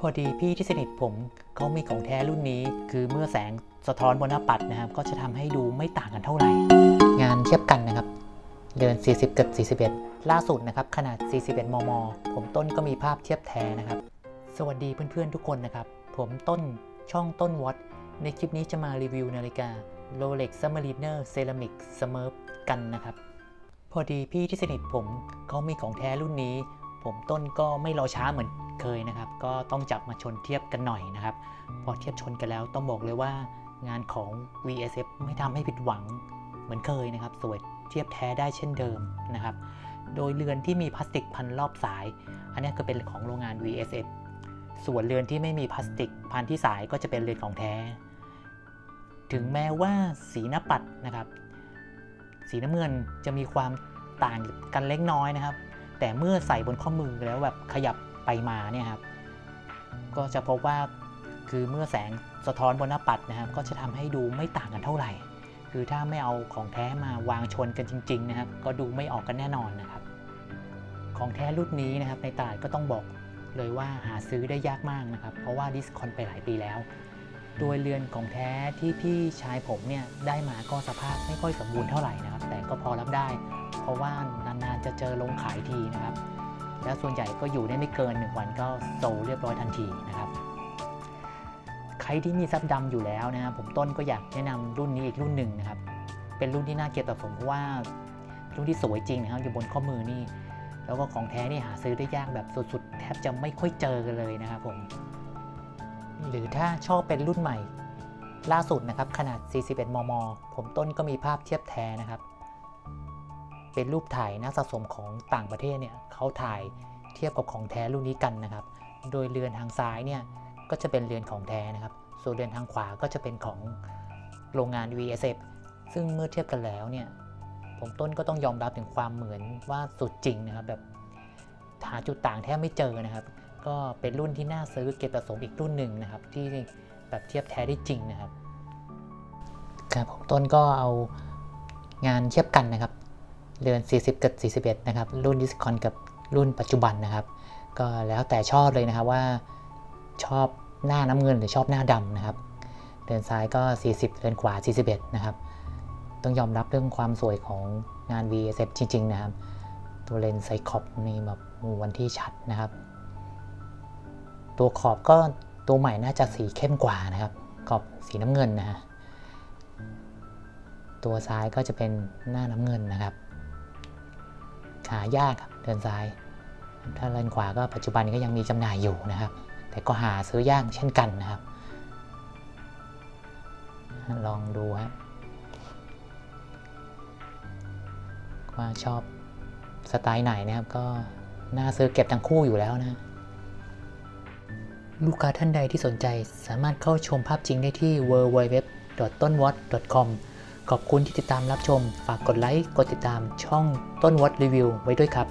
พอดีพี่ที่สนิทผมเขามีของแท้รุ่นนี้ คือเมื่อแสงสะท้อนบนหน้าปัดนะครับ ก็จะทำให้ดูไม่ต่างกันเท่าไหร่ งานเทียบกันนะครับ เดือน40 กับ 41 ล่าสุดนะครับ ขนาด 41 มม ผมต้นก็มีภาพเทียบแท้นะครับ สวัสดีเพื่อนๆทุกคนนะครับ ผมต้นช่องต้นวอตในคลิปนี้จะมารีวิวนาฬิกา Rolex Submariner Ceramic Smurf กันนะครับ พอดีพี่ที่สนิทผมเขามีของแท้รุ่นนี้ ผมต้นก็ไม่รอช้าเหมือน เคยนะครับ ก็ต้องจับมาชนเทียบกันหน่อยนะครับ พอเทียบชนกันแล้วต้องบอกเลยว่างานของ VSF ไม่ทำให้ผิดหวังเหมือนเคยนะครับ สวยเทียบแท้ได้เช่นเดิมนะครับ โดยเรือนที่มีพลาสติกพันรอบสาย อันนี้ก็เป็นของโรงงาน VSF ส่วนเรือนที่ไม่มีพลาสติกพันที่สายก็จะเป็นเรือนของแท้ ถึงแม้ว่าสีหน้าปัดนะครับ สีน้ำเงินจะมีความต่างกันเล็กน้อยนะครับ แต่เมื่อใส่บนข้อมือแล้วแบบขยับ ไปมาเนี่ยครับก็จะพบว่าคือเมื่อแสงสะท้อนบนหน้าปัดนะครับ ก็จะทำให้ดูไม่ต่างกันเท่าไหร่ คือถ้าไม่เอาของแท้มาวางชนกันจริง ๆ นะครับ ก็ดูไม่ออกกันแน่นอนนะครับ ของแท้รุ่นนี้นะครับในตลาดก็ต้องบอกเลยว่าหาซื้อได้ยากมากนะครับ เพราะว่าดิสคอนไปหลายปีแล้ว โดยเรือนของแท้ที่พี่ชายผมเนี่ยได้มาก็สภาพไม่ค่อยสมบูรณ์เท่าไหร่นะครับ แต่ก็พอรับได้ เพราะว่านานๆจะเจอลงขายทีนะครับ แล้วส่วนใหญ่ก็อยู่ได้ไม่เกิน 1 วันก็โซลเรียบร้อยทันทีนะครับใครที่มีซับดำอยู่แล้วนะครับผมต้นก็อยากแนะนำรุ่นนี้อีกรุ่นหนึ่งนะครับ เป็นรุ่นที่น่าเก็บสะสมเพราะว่ารุ่นที่สวยจริงนะครับ อยู่บนข้อมือนี่ แล้วก็ของแท้นี่หาซื้อได้ยากแบบสุดๆ แทบจะไม่ค่อยเจอกันเลยนะครับผม หรือถ้าชอบเป็นรุ่นใหม่ ล่าสุดนะครับขนาด 41 มม ผมต้นก็มีภาพเทียบแท้นะครับ เป็นรูปถ่ายนักสะสมของต่างประเทศเนี่ยเขาถ่ายเทียบกับของแท้รุ่นนี้กันนะครับ โดยเรือนทางซ้ายเนี่ยก็จะเป็นเรือนของแท้นะครับ ส่วนเรือนทางขวาก็จะเป็นของโรงงาน VSF ซึ่งเมื่อเทียบกันแล้วเนี่ยผมต้นก็ต้องยอมรับถึงความเหมือนว่าสุดจริงนะครับแบบหาจุดต่างแทบไม่เจอนะครับ ก็เป็นรุ่นที่น่าซื้อเก็บสะสมอีกรุ่นหนึ่งนะครับ ที่แบบเทียบแท้ได้จริงนะครับครับผมต้นก็เอางานเทียบกันนะครับ เรือน 40 กับ 41 นะครับ รุ่นดิสคอนกับรุ่นปัจจุบันนะครับ ก็แล้วแต่ชอบเลยนะครับว่าชอบหน้าน้ำเงินหรือชอบหน้าดำนะครับ เรือนซ้ายก็ 40 เรือนขวา 41 นะครับ ต้องยอมรับเรื่องความสวยของงาน VSF จริง ๆ นะครับ ตัวเลนส์ไซคอปนี่แบบวันที่ชัดนะครับ ตัวขอบก็ตัวใหม่น่าจะสีเข้มกว่านะครับ ขอบสีน้ำเงินนะฮะตัวซ้ายก็จะเป็นหน้าน้ำเงินนะครับ หายากครับเดินซ้าย ถ้าเลนขวาก็ปัจจุบันก็ยังมีจำหน่ายอยู่นะครับ แต่ก็หาซื้อยากเช่นกันนะครับ ลองดูฮะว่าชอบสไตล์ไหนนะครับ ก็น่าซื้อเก็บทั้งคู่อยู่แล้วนะลูกค้าท่านใดที่สนใจสามารถเข้าชมภาพจริงได้ที่ www.tonwat.com ขอบคุณที่ติดตามรับชม ฝากกดไลค์ กดติดตามช่องต้นวัดรีวิวไว้ด้วยครับ